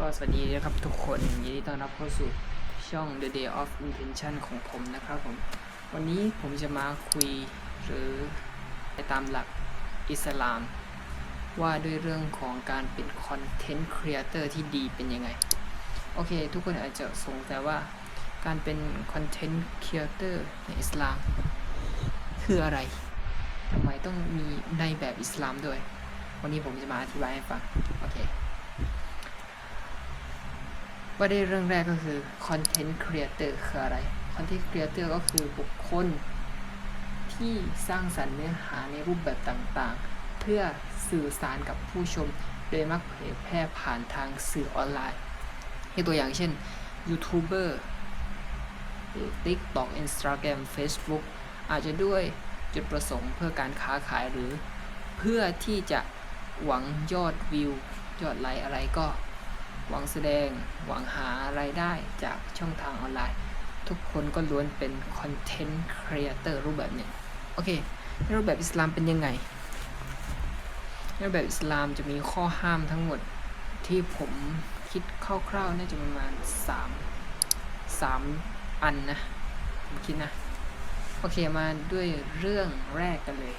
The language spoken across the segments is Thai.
ก็สวัสดีนะครับทุกคนยินดีต้อนรับเข้าสู่ช่อง The Day of Intention ของผมนะครับผม วันนี้ผมจะมาคุยหรือไปตามหลักอิสลาม ว่าด้วยเรื่องของการเป็นคอนเทนต์ครีเอเตอร์ที่ดีเป็นยังไง โอเค ทุกคนอาจจะสงสัยว่าการเป็นคอนเทนต์ครีเอเตอร์ในอิสลาม คืออะไรทำไมต้องมีในแบบอิสลามด้วย วันนี้ผมจะมาอธิบายให้ฟัง โอเค ประเด็นเรื่องแรกก็คือ Content Creator คืออะไร Content Creator ก็คือบุคคล ที่สร้างสรรค์เนื้อหาในรูปแบบต่างๆ เพื่อสื่อสารกับผู้ชม โดยมักเผยแพร่ผ่านทางสื่อออนไลน์ยกตัวอย่างเช่นยูทูบเบอร์ TikTok Instagram Facebook อาจจะด้วยจุดประสงค์เพื่อการค้าขายหรือ เพื่อที่จะหวังยอดวิว ยอดไลค์อะไรก็ หวังแสดง หวังหารายได้จากช่องทางออนไลน์ ทุกคนก็ล้วนเป็นคอนเทนต์ครีเอเตอร์รูปแบบหนึ่งโอเครูปแบบอิสลามเป็นยังไงรูปแบบอิสลามจะมีข้อห้ามทั้งหมดที่ผมคิดคร่าวๆน่าจะประมาณ3 3อันนะผมคิดนะ โอเคมาด้วยเรื่องแรกกันเลย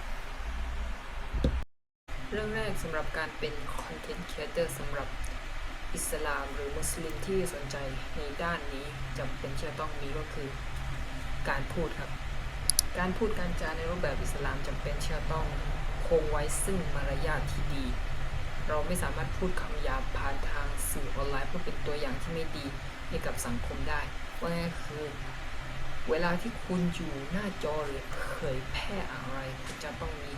เรื่องแรกสำหรับการเป็นคอนเทนต์ครีเอเตอร์สำหรับ อิสลามหรือมุสลิมที่สนใจในด้านนี้จำเป็นที่จะต้องมีก็คือการพูดครับ การพูดการจาในรูปแบบอิสลามจำเป็นที่จะต้องคงไว้ซึ่งมารยาทที่ดี เราไม่สามารถพูดคำหยาบผ่านทางสื่อออนไลน์เพื่อเป็นตัวอย่างที่ไม่ดีให้กับสังคมได้ว่าง่ายคือ เวลาที่คุณอยู่หน้าจอหรือเผยแพร่อะไรคุณจะต้องมี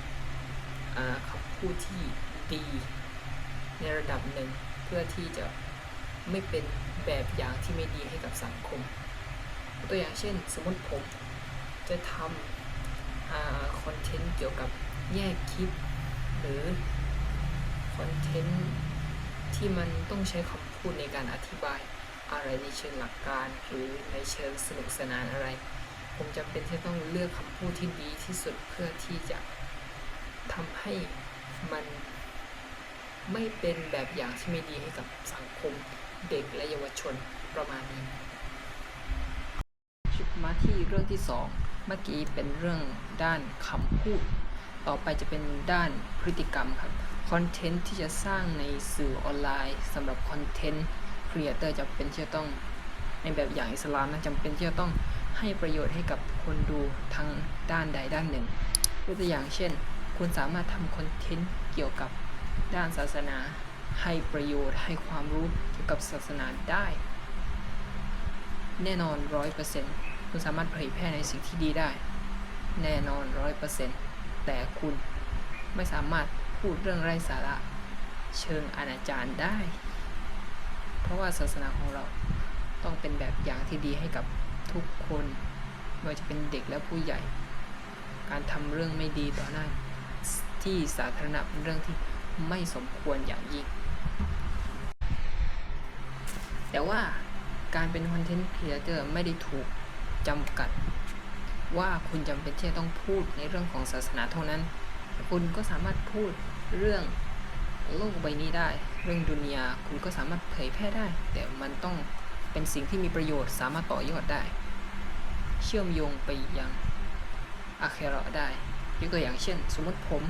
คำพูดที่ดีในระดับหนึ่ง พื่อที่จะไม่เป็นแบบอย่างที่ไม่ดีให้กับสังคม ตัวอย่างเช่น สมมติผมจะทำคอนเทนต์เกี่ยวกับแยกคลิป หรือคอนเทนต์ที่มันต้องใช้คำพูดในการอธิบายอะไรในเชิงหลักการ หรือในเชิงสนุกสนานอะไร ผมจำเป็นที่ต้องเลือกคำพูดที่ดีที่สุดเพื่อที่จะทำให้มัน ไม่เป็นแบบอย่างที่ไม่ดีให้กับสังคมเด็กและเยาวชนประมาณนี้ มาที่เรื่องที่สองเมื่อกี้เป็นเรื่องด้านคำพูด ต่อไปจะเป็นด้านพฤติกรรมครับคอนเทนต์ที่จะสร้างในสื่อออนไลน์สำหรับคอนเทนต์ครีเอเตอร์จะเป็นที่จะต้องในแบบอย่างอิสลามนะจำเป็นที่จะต้องให้ประโยชน์ให้กับคนดูทั้งด้านใดด้านหนึ่งยกตัวอย่างเช่น คุณสามารถทำคอนเทนต์เกี่ยวกับ ด้านศาสนาให้ประโยชน์ให้ความรู้เกี่ยวกับศาสนาได้ แน่นอนร้อยเปอร์เซ็นต์คุณสามารถเผยแพร่ในสิ่งที่ดีได้ แน่นอนร้อยเปอร์เซ็นต์แต่คุณไม่สามารถพูดเรื่องไร้สาระเชิงอนาจารได้ เพราะว่าศาสนาของเราต้องเป็นแบบอย่างที่ดีให้กับทุกคนไม่ว่าจะเป็นเด็กและผู้ใหญ่ การทำเรื่องไม่ดีต่อหน้าที่สาธารณะเป็นเรื่องที่ ไม่สมควรอย่างยิ่ง แต่ว่าการเป็นคอนเทนต์ครีเอเตอร์ไม่ได้ถูกจำกัด ว่าคุณจำเป็นที่จะต้องพูดในเรื่องของศาสนาเท่านั้น คุณก็สามารถพูดเรื่องโลกใบนี้ได้ เรื่องดุนยาคุณก็สามารถเผยแพร่ได้ แต่มันต้องเป็นสิ่งที่มีประโยชน์สามารถต่อยอดได้ เชื่อมโยงไปยังอาเคเราะห์ได้ยกตัวอย่างเช่น สมมติผม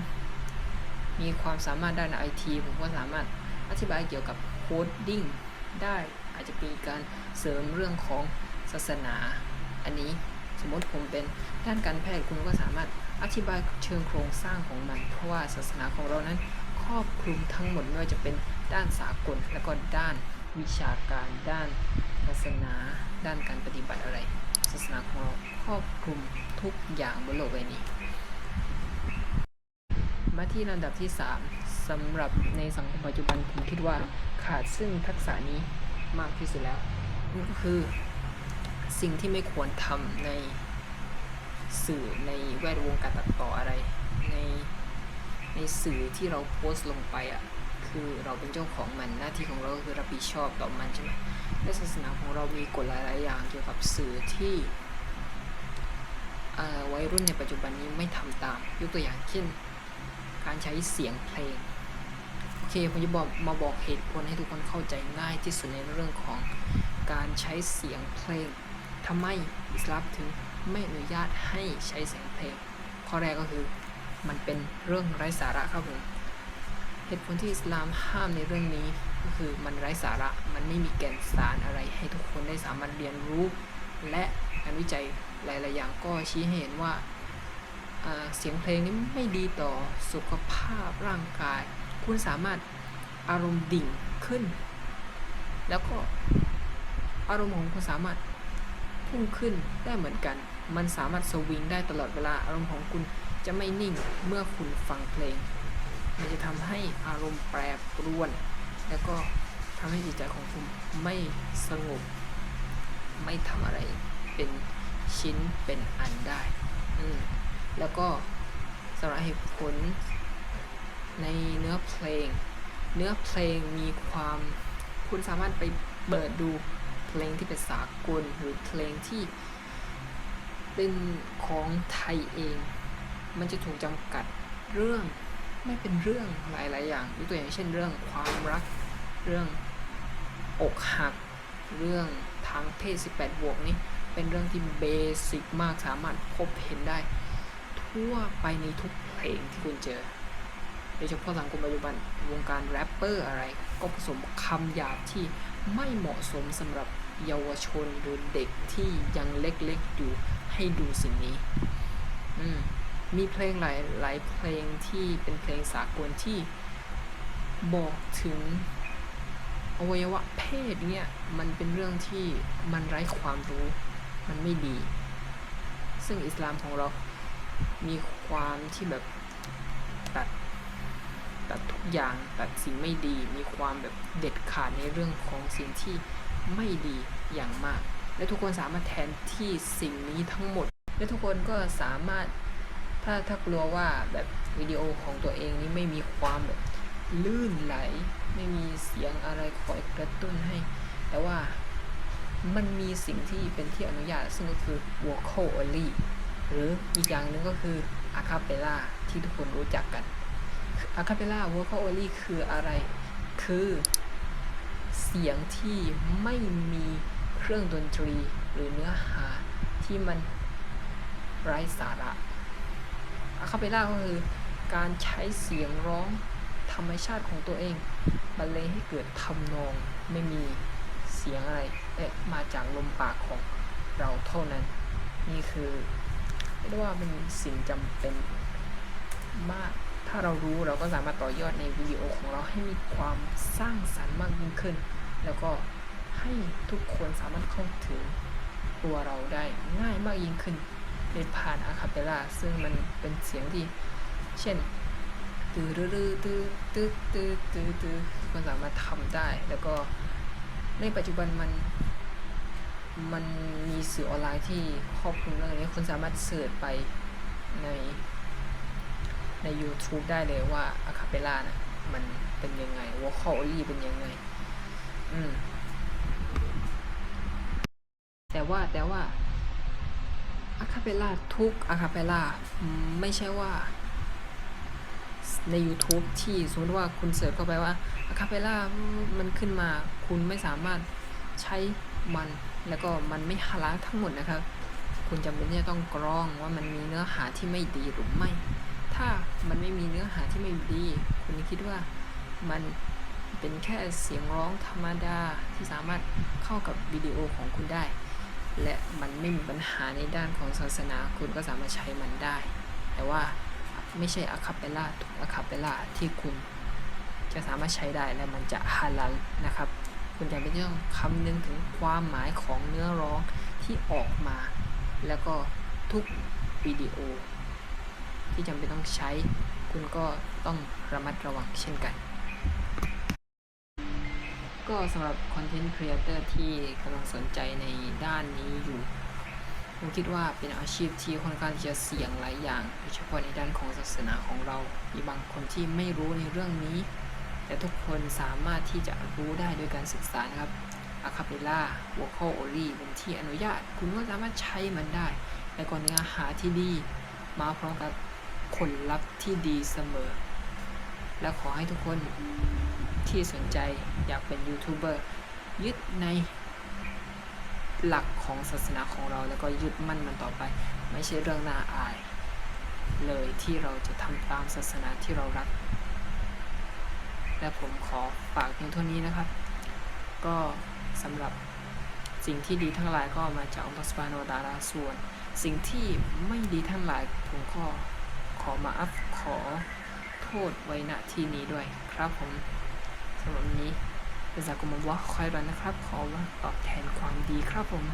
มีความสามารถด้านไอทีผมก็สามารถอธิบายเกี่ยวกับโคดดิ้งได้อาจจะมีการเสริมเรื่องของศาสนา อันนี้สมมติผมเป็นด้านการแพทย์คุณก็สามารถอธิบายเชิงโครงสร้างของมัน เพราะว่าศาสนาของเรานั้นครอบคลุมทั้งหมดไม่ว่าจะเป็นด้านสากล และก็ด้านวิชาการ ด้านศาสนา ด้านการปฏิบัติอะไร ศาสนาของเราครอบคลุมทุกอย่างบนโลกใบนี้ มาที่ลำดับที่ 3สำหรับในสังคมปัจจุบันผมคิดว่าขาดซึ่งทักษะนี้มากที่สุดแล้วนั่นก็คือสิ่งที่ไม่ควรทำในสื่อในแวดวงการตัดต่ออะไร ในในสื่อที่เราโพสต์ลงไปอะ่ะคือเราเป็นเจ้าของมันหน้าที่ของเราคือรับผิดชอบต่อมันใช่ไหมและศาสนาของเรามีกฎหลาย ๆ อย่างเกี่ยวกับสื่อที่วัยรุ่นในปัจจุบันนี้ไม่ทำตาม ยกตัวอย่างเช่น การใช้เสียงเพลง โอเคผมจะบอกมาบอกเหตุผลให้ทุกคนเข้าใจง่ายที่สุดในเรื่องของการใช้เสียงเพลงทำไมอิสลามถึงไม่อนุญาตให้ใช้เสียงเพลง ข้อแรกก็คือมันเป็นเรื่องไร้สาระครับผมเหตุผลที่อิสลามห้ามในเรื่องนี้ก็คือมันไร้สาระมันไม่มีแก่นสารอะไร ให้ทุกคนได้สามารถเรียนรู้ และงานวิจัยหลาย ๆ อย่างก็ชี้ให้เห็นว่า เสียงเพลงนี้ไม่ดีต่อสุขภาพร่างกาย คุณสามารถอารมณ์ดิ่งขึ้น แล้วก็อารมณ์ของคุณสามารถพุ่งขึ้นได้เหมือนกัน มันสามารถสวิงได้ตลอดเวลา อารมณ์ของคุณจะไม่นิ่งเมื่อคุณฟังเพลง มันจะทำให้อารมณ์แปรปรวน แล้วก็ทำให้จิตใจของคุณไม่สงบ ไม่ทำอะไรเป็นชิ้นเป็นอันได้ อืม แล้วก็สำหรับเหตุผลในเนื้อเพลง เนื้อเพลงมีความคุณสามารถไปเปิดดูเพลงที่เป็นสากลหรือเพลงที่เป็นของไทยเอง มันจะถูกจำกัดเรื่องไม่เป็นเรื่องหลาย ๆ อย่างยกตัวอย่างเช่นเรื่องความรักเรื่องอกหัก เรื่องทางเพศ 18 บวกนี้เป็นเรื่องที่เบสิกมากสามารถพบเห็นได้ ทั่วไปในทุกเพลงที่คุณเจอโดยเฉพาะสังคมปัจจุบันวงการแรปเปอร์อะไร ก็ผสมคำหยาบที่ไม่เหมาะสมสำหรับเยาวชนหรือเด็กที่ยังเล็กๆอยู่ให้ดูสิ่งนี้ อืมมีเพลงหลายหลายเพลงที่เป็นเพลงสากลที่บอกถึงอวัยวะเพศเนี่ยมันเป็นเรื่องที่มันไร้ความรู้ มันไม่ดี ซึ่งอิสลามของเรา มีความที่แบบตัดตัดทุกอย่างตัดสิ่งไม่ดี มีความแบบเด็ดขาดในเรื่องของสิ่งที่ไม่ดีอย่างมาก และทุกคนสามารถแทนที่สิ่งนี้ทั้งหมด และทุกคนก็สามารถถ้าถ้ากลัวว่าแบบวิดีโอของตัวเองนี้ไม่มีความแบบลื่นไหล ไม่มีเสียงอะไรคอยกระตุ้นให้ แต่ว่ามันมีสิ่งที่เป็นที่อนุญาตซึ่งก็คือ vocal only หรืออีกอย่างหนึ่งก็คือ a cappella ที่ทุกคนรู้จักกัน a cappella vocal only คืออะไร คือเสียงที่ไม่มีเครื่องดนตรีหรือเนื้อหาที่มันไร้สาระอะคาเปล่าก็คือการใช้เสียงร้องธรรมชาติของตัวเองบรรเลงให้เกิดทำนองไม่มีเสียงอะไรแต่มาจากลมปากของเราเท่านั้น นี่คือ เรียกว่าเป็นสิ่งจำเป็นมาก ถ้าเรารู้เราก็สามารถต่อยอดในวิดีโอของเราให้มีความสร้างสรรค์มากยิ่งขึ้น แล้วก็ให้ทุกคนสามารถเข้าถึงตัวเราได้ง่ายมากยิ่งขึ้นในผ่านอะคาเปล่าซึ่งมันเป็นเสียงที่ เช่นตื้อตื้อตื้อตื้อตื้อตื้อตื้อมันสามารถทำได้ แล้วก็ในปัจจุบันมัน มันมีสื่อออนไลน์ที่ครอบคลุมเรื่องนี้คุณสามารถเสิร์ชไปในใน YouTube ได้เลยว่าอะคาเปล่านะมันเป็นยังไงวอลคอลลี่เป็นยังไง อืม แต่ว่าแต่ว่าอะคาเปล่าทุกอะคาเปล่าไม่ใช่ว่า ใน YouTube ที่สมมติว่าคุณเสิร์ชเข้าไปว่าอะคาเปล่ามันขึ้นมา คุณไม่สามารถใช้มัน แล้วก็มันไม่ฮาลาทั้งหมดนะครับคุณจำเป็นที่จะต้องกรองว่ามันมีเนื้อหาที่ไม่ดีหรือไม่ ถ้ามันไม่มีเนื้อหาที่ไม่ดี คุณคิดว่ามันเป็นแค่เสียงร้องธรรมดาที่สามารถเข้ากับวิดีโอของคุณได้ และมันไม่มีปัญหาในด้านของศาสนาคุณก็สามารถใช้มันได้ แต่ว่าไม่ใช่อะคาเปล่าทุกอะคาเปล่าที่คุณจะสามารถใช้ได้และมันจะฮาลาลนะครับ คุณจะไม่ต้องคำนึงถึงความหมายของเนื้อร้องที่ออกมา แล้วก็ทุกวิดีโอ ที่จำเป็นต้องใช้ คุณก็ต้องระมัดระวังเช่นกัน ก็สำหรับคอนเทนต์ครีเอเตอร์ที่กำลังสนใจในด้านนี้อยู่ผมคิดว่าเป็นอาชีพที่ค่อนข้างจะเสี่ยงหลายอย่าง โดยเฉพาะในด้านของศาสนาของเรา มีบางคนที่ไม่รู้ในเรื่องนี้ แต่ทุกคนสามารถที่จะรู้ได้โดยการศึกษานะครับอะคาเปล่า vocal only เป็นที่อนุญาต คุณก็สามารถใช้มันได้และก็เนื้อหาที่ดี มาพร้อมกับผลลัพธ์ที่ดีเสมอ และขอให้ทุกคนที่สนใจอยากเป็นยูทูบเบอร์ยึดในหลักของศาสนาของเราแล้วก็ยึดมั่นมันต่อไป ไม่ใช่เรื่องน่าอาย เลยที่เราจะทำตามศาสนาที่เรารัก และผมขอฝากเพียงเท่านี้นะครับ ก็สำหรับสิ่งที่ดีทั้งหลายก็มาจากอัลลอฮฺสุบานะฮูวะตาลาส่วน สิ่งที่ไม่ดีทั้งหลายผมก็ขอมาอัพขอโทษไว้ณที่นี้ด้วยครับผมสำหรับนี้เป็นจากกุมวะคอยรันนะครับ ขอว่าตอบแทนความดีครับผม